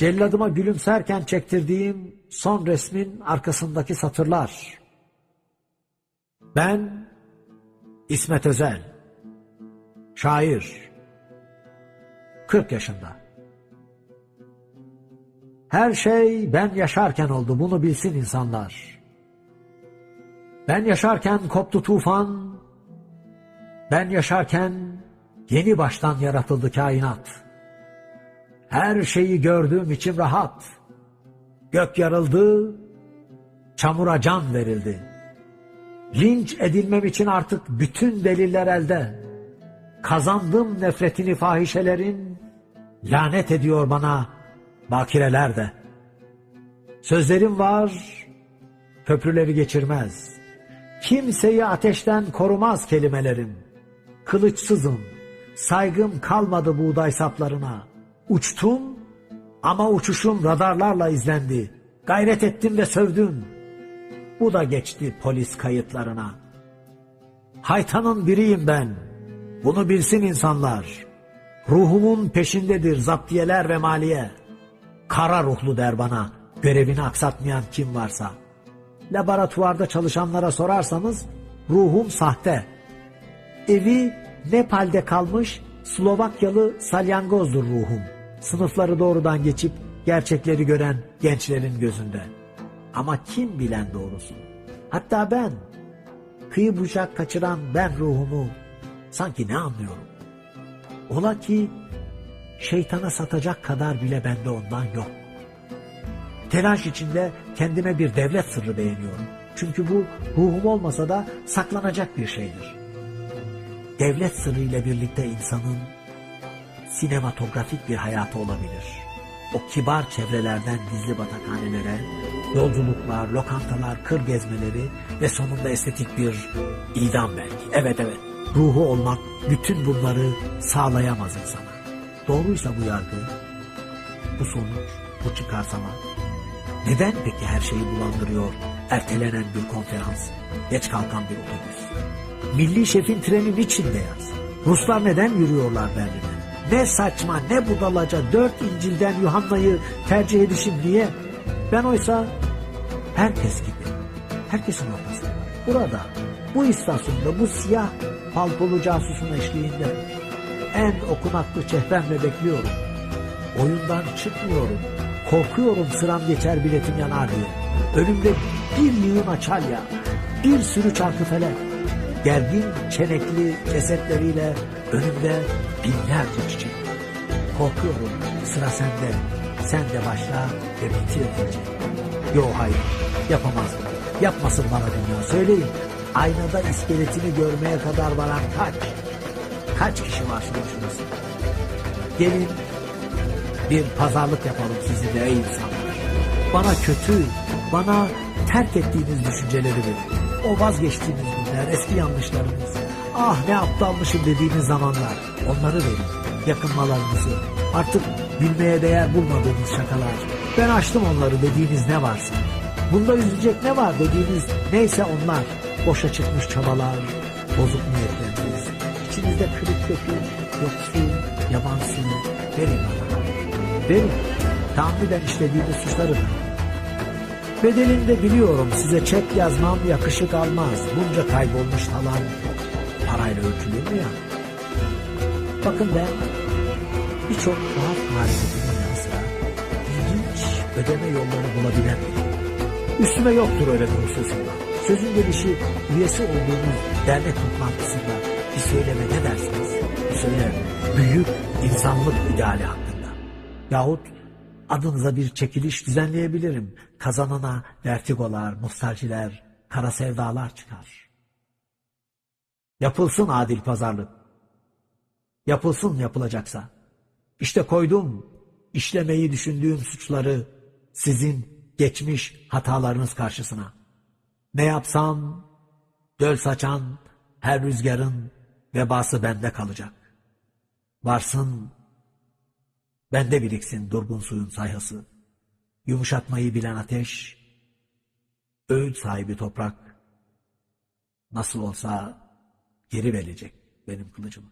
Celladıma gülümserken çektirdiğim son resmin arkasındaki satırlar. Ben İsmet Özel, şair, 40 yaşında. Her şey ben yaşarken oldu, bunu bilsin insanlar. Ben yaşarken koptu tufan, ben yaşarken yeni baştan yaratıldı kainat. Her şeyi gördüğüm için rahat. Gök yarıldı, çamura can verildi. Linç edilmem için artık bütün deliller elde. Kazandım nefretini fahişelerin, lanet ediyor bana bakireler de. Sözlerim var, köprüleri geçirmez. Kimseyi ateşten korumaz kelimelerim. Kılıçsızım, saygım kalmadı buğday saplarına. Uçtum ama uçuşum radarlarla izlendi. Gayret ettim ve sövdüm. Bu da geçti polis kayıtlarına. Haytanın biriyim ben. Bunu bilsin insanlar. Ruhumun peşindedir zaptiyeler ve maliye. Kara ruhlu der bana görevini aksatmayan kim varsa. Laboratuvarda çalışanlara sorarsanız ruhum sahte. Evi Nepal'de kalmış Slovakyalı salyangozdur ruhum. Sınıfları doğrudan geçip gerçekleri gören gençlerin gözünde. Ama kim bilen doğrusu? Hatta ben, kıyı bucak kaçıran ben ruhumu sanki ne anlıyorum? Ola ki şeytana satacak kadar bile bende ondan yok. Telaş içinde kendime bir devlet sırrı beğeniyorum. Çünkü bu ruhum olmasa da saklanacak bir şeydir. Devlet sırrı ile birlikte insanın sinematografik bir hayatı olabilir. O kibar çevrelerden gizli batakhanelere, yolculuklar, lokantalar, kır gezmeleri ve sonunda estetik bir idam belki. Evet evet, ruhu olmak bütün bunları sağlayamaz insana. Doğruysa bu yargı, bu sonuç, bu çıkarsama, neden peki her şeyi bulandırıyor ertelenen bir konferans, geç kalkan bir otobüs? Milli şefin treni niçin beyaz? Ruslar neden yürüyorlar Berlin'e? Ne saçma ne budalaca dört İncil'den Yuhanna'yı tercih edişim diye. Ben oysa herkes gibi, herkesin ortasında. Burada, bu istasyonda, bu siyah paltolu casusun eşliğinde en okunaklı çehremle bekliyorum. Oyundan çıkmıyorum. Korkuyorum sıram geçer biletim yanar diye. Önümde bir yığın açalya, bir sürü çarkıfelek, gergin çenekli cesetleriyle önümde binlerce çiçek. Korkuyorum sıra sende, sen de başla ve bitir diyecek. Yo hayır, yapamaz bunu. Yapmasın bana dünya, söyleyin. Aynada iskeletini görmeye kadar varan kaç? Kaç kişi var şimdi şurası? Gelin bir pazarlık yapalım sizinle ey insanlar. Bana kötü, bana terk ettiğiniz düşünceleri verin. O vazgeçtiğiniz günler, eski yanlışlarınız. Ah ne aptalmışım dediğiniz zamanlar. Onları verin. Yakınmalarınızı. Artık gülmeye değer bulmadığınız şakalar. Ben açtım onları dediğiniz ne varsa. Bunda üzülecek ne var dediğiniz neyse onlar. Boşa çıkmış çabalar, bozuk niyetleriniz. İçinizde kırık dökük, yoksul, yabansın. Verin bana. Verin. Tahammüden işlediğiniz suçları verin. Bedelini de biliyorum size çek yazmam yakışık almaz. Bunca kaybolmuş talan parayla ölçülür mü ya? Bakın ben birçok tuhaf marifetimin yanı sıra ilginç ödeme yolları bulabilen. Üstüme yoktur öyle bir hususunda. Sözün gelişi üyesi olduğunuz dernek toplantısında bir söyleme ne dersiniz? Bir söyle büyük insanlık ideali hakkında. Yahut adınıza bir çekiliş düzenleyebilirim. Kazanana vertigolar, nostaljiler, kara sevdalar çıkar. Yapılsın adil pazarlık. Yapılsın yapılacaksa. İşte koydum işlemeyi düşündüğüm suçları sizin geçmiş hatalarınız karşısına. Ne yapsam göl saçan her rüzgarın vebası bende kalacak. Varsın Bende biriksin durgun suyun sayhası. Yumuşatmayı bilen ateş, öğüt sahibi toprak, nasıl olsa geri verecek benim kılıcımı.